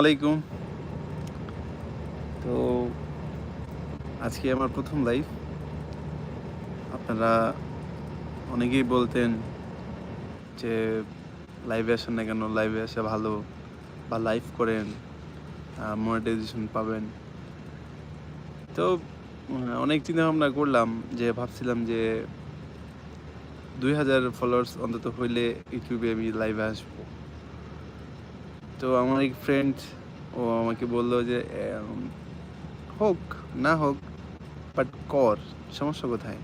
আলাইকুম। তো আজকে আমার প্রথম লাইভ আপনারা অনেকেই বলতেন যে লাইভে আসেন না কেন? লাইভে আসা ভালো বা লাইভ করেন মনিটাইজেশন পাবেন। তো অনেক চিন্তা ভাবনা করলাম যে ভাবছিলাম যে দুই হাজার ফলোয়ার্স অন্তত হইলে ইউটিউবে আমি লাইভে আসব। তো আমার এক ফ্রেন্ড ও আমাকে বলল যে হোক, না হোক বাট কর, সমস্যা কোথায়?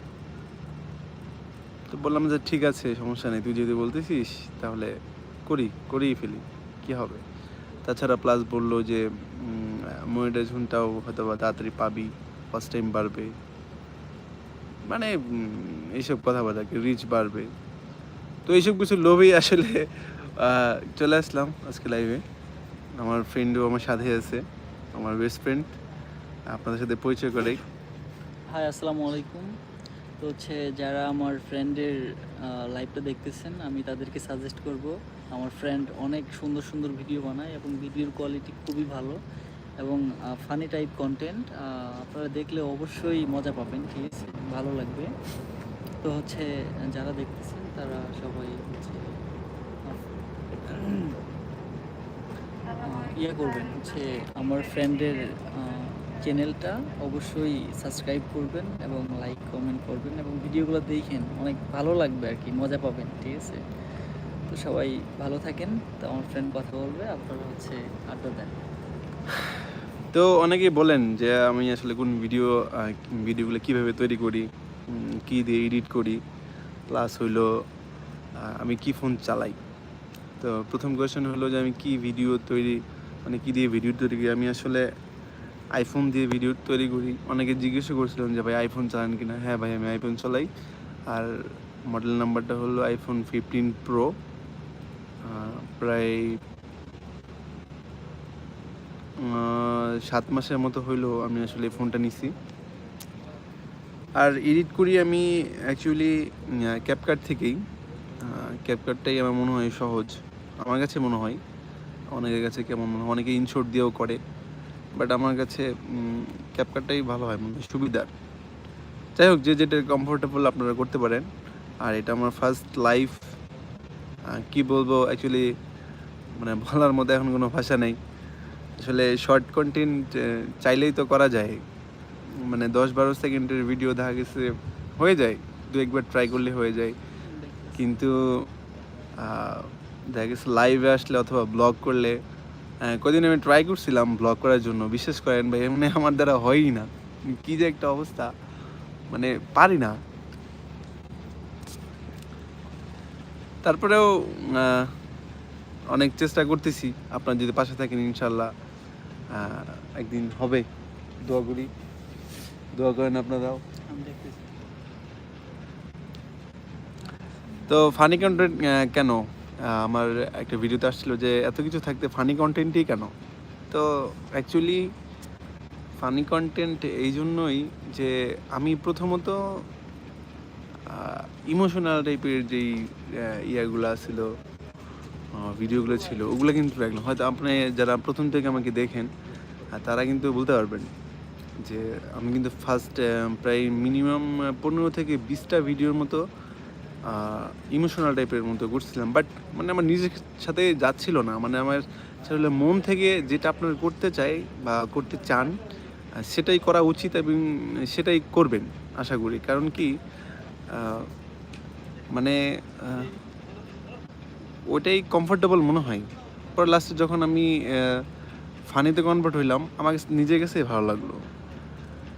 তো বললাম যে, ঠিক আছে, সমস্যা নেই, তুই যদি বলতেছিস, তাহলে করি করেই ফেলি, কি হবে? তাছাড়া প্লাস বলল যে মনিটাইজেশনটাও হয়তো বা তাড়াতাড়ি পাবি ফার্স্ট টাইম বাড়বে। মানে এইসব কথাবার্তা রিচ বাড়বে। তো এইসব কিছু লোভেই আসলে চলে আসলাম আজকে লাইভে আমার ফ্রেন্ডও আমার সাথে আছে, আমার বেস্ট ফ্রেন্ড আপনাদের সাথে পরিচয় করে হাই আসসালামু আলাইকুম। তো হচ্ছে যারা আমার ফ্রেন্ডের লাইভটা দেখতেছেন, আমি তাদেরকে সাজেস্ট করব, আমার ফ্রেন্ড অনেক সুন্দর সুন্দর ভিডিও বানায় এবং ভিডিওর কোয়ালিটি খুবই ভালো এবং ফানি টাইপ কন্টেন্ট আপনারা দেখলে অবশ্যই মজা পাবেন, ঠিক আছে? ভালো লাগবে। তো হচ্ছে যারা দেখতেছেন, তারা সবাই হচ্ছে ইয়ে করবেন, হচ্ছে আমার ফ্রেন্ডের চ্যানেলটা অবশ্যই সাবস্ক্রাইব করবেন এবং লাইক কমেন্ট করবেন এবং ভিডিওগুলো দেখেন, অনেক ভালো লাগবে আর কি, মজা পাবেন, ঠিক আছে? তো সবাই ভালো থাকেন, তো আমার ফ্রেন্ড কথা বলবে, আপনারা হচ্ছে আড্ডা দেন। তো অনেকেই বলেন যে আমি আসলে কোন ভিডিও ভিডিওগুলো কীভাবে তৈরি করি কি দিয়ে এডিট করি প্লাস হইল আমি কি ফোন চালাই। তো প্রথম কোয়েশ্চেন হলো যে আমি কি ভিডিও তৈরি মানে কি দিয়ে ভিডিও তৈরি করি? আমি আসলে আইফোন দিয়ে ভিডিও তৈরি করি। অনেকে জিজ্ঞাসা করছিলেন যে, ভাই আইফোন চালান কিনা? হ্যাঁ ভাই, আমি আইফোন চালাই। আর মডেল নাম্বারটা হলো আইফোন ফিফটিন প্রো প্রায় সাত মাসের মতো হইল আমি আসলে ফোনটা নিছি। আর এডিট করি আমি অ্যাকচুয়ালি ক্যাপকাট থেকেই। ক্যাপকাটটাই আমার মনে হয় সহজ। আমার কাছে মনে হয়। অনেকের কাছে কেমন মনে হয়? অনেকে ইনশোর্ট দিয়েও করে। বাট আমার কাছে ক্যাপকাটটাই ভালো হয় মনে হয় সুবিধার। যাই হোক যে যেটা কমফোর্টেবল আপনারা করতে পারেন। আর এটা আমার ফার্স্ট লাইফ কি বলব অ্যাকচুয়ালি মানে বলার মতো এখন কোনো ভাষা নেই। আসলে শর্ট কন্টেন্ট চাইলেই তো করা যায়। মানে দশ বারো সেকেন্ডের ভিডিও দেখা গেছে হয়ে যায়। দু একবার ট্রাই করলে হয়ে যায়। কিন্তু দেখা গেছে লাইভে আসলে অথবা ব্লগ করলে কদিন আমি ট্রাই করছিলাম ব্লগ করার জন্য। বিশ্বাস করেন ভাই এমনি আমার দ্বারা হয়ই না। কি যে একটা অবস্থা। মানে পারি না। তারপরেও অনেক চেষ্টা করতেছি। আপনার যদি পাশে থাকেন ইনশাল্লাহ একদিন হবে। দোয়া করি। দোয়া করেন আপনারাও। তো ফানি কন্টেন্ট কেন? আমার একটা ভিডিওতে আসছিল যে, এত কিছু থাকতে ফানি কন্টেন্টই কেন? তো অ্যাকচুয়ালি ফানি কন্টেন্ট এই জন্যই যে, আমি প্রথমত ইমোশনাল টাইপের যেই ইয়াগুলো ছিল ভিডিওগুলো ছিল, ওগুলো কিন্তু রাখলাম হয়তো আপনি যারা প্রথম থেকে আমাকে দেখেন তারা কিন্তু বলতে পারবেন যে, আমি কিন্তু ফার্স্ট প্রায় মিনিমাম পনেরো থেকে বিশটা ভিডিওর মতো ইমোশনাল টাইপের মতো করছিলাম বাট মানে আমার নিজের সাথে যাচ্ছিল না। মানে আমার আসলে মন থেকে যেটা আপনার করতে চাই বা করতে চান সেটাই করা উচিত এবং সেটাই করবেন, আশা করি। কারণ কি মানে ওটাই কমফোর্টেবল মনে হয়। পরে লাস্টে যখন আমি ফানিতে কনভার্ট হইলাম, আমার নিজের কাছে ভালো লাগল।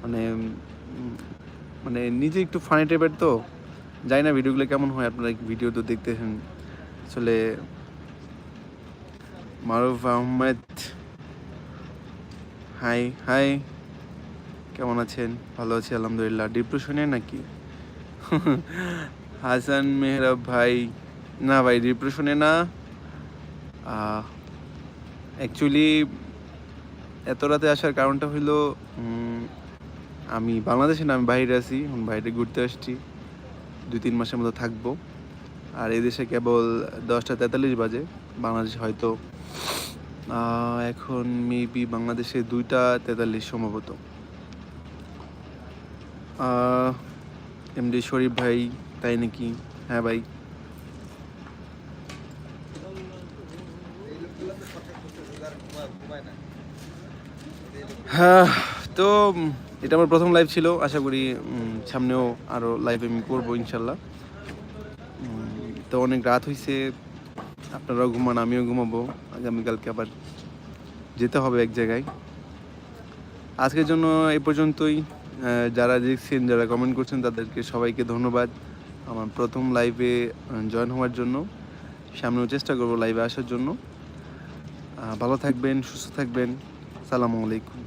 মানে মানে নিজে একটু ফানি টাইপের তো জানি না ভিডিওগুলো কেমন হয়, আপনারা ভিডিও তো দেখতেছেন। আসলে মারুফ আহমেদ, হাই হাই, কেমন আছেন? ভালো আছি, আলহামদুলিল্লাহ। ডিপ্রেশনে নাকি? হাসান মেহরাব ভাই, না ভাই, ডিপ্রেশনে না। অ্যাকচুয়ালি এত রাতে আসার কারণটা হলো আমি বাংলাদেশে না, আমি বাইরে আছি, এখন বাইরে ঘুরতে আসছি। দুই তিন মাসের মতো থাকব। আর এই দেশে কেবল দশটা তেতাল্লিশ বাজে। বাংলাদেশ হয়তো এখন মেবি বাংলাদেশে দুইটা তেতাল্লিশ সম্ভবত। এমডি শরীফ ভাই, তাই নাকি? হ্যাঁ ভাই। হ্যাঁ তো এটা আমার প্রথম লাইভ ছিল, আশা করি সামনেও আরও লাইভ আমি করব ইনশাল্লাহ। তো অনেক রাত হয়েছে আপনারাও ঘুমান, আমিও ঘুমাবো, আগামীকালকে আবার যেতে হবে এক জায়গায়। আজকের জন্য এই পর্যন্তই যারা দেখছেন, যারা কমেন্ট করছেন, তাদেরকে সবাইকে ধন্যবাদ। আমার প্রথম লাইভে জয়েন হওয়ার জন্য, সামনেও চেষ্টা করব লাইভে আসার জন্য। ভালো থাকবেন, সুস্থ থাকবেন। সালামু আলাইকুম।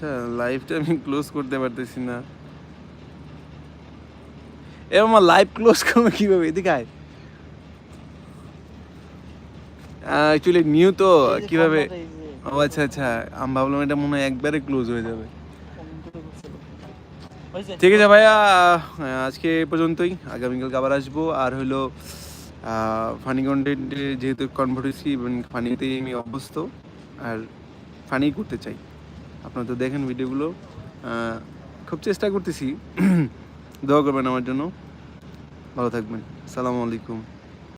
আচ্ছা লাইভটা আমি ক্লোজ করতে পারতেছি না। এ আমার লাইভ ক্লোজ করব কীভাবে? এদিকে আয়। অ্যাকচুয়ালি নিউ তো কীভাবে? ও আচ্ছা আচ্ছা। আমি ভাবলাম এটা মনে হয় একবারে ক্লোজ হয়ে যাবে? ঠিক আছে ভাইয়া আজকে এ পর্যন্তই। আগামীকালকে আবার আসব। আর হলো ফানি কন্টেন্টে যেহেতু কনভার্ট হয়েছি এবং ফানিতেই আমি অভ্যস্ত। আর ফানি করতে চাই। আপনারা তো দেখেন ভিডিওগুলো খুব চেষ্টা করতেছি। দোয়া করবেন আমার জন্য। ভালো থাকবেন। সালামু আলাইকুম।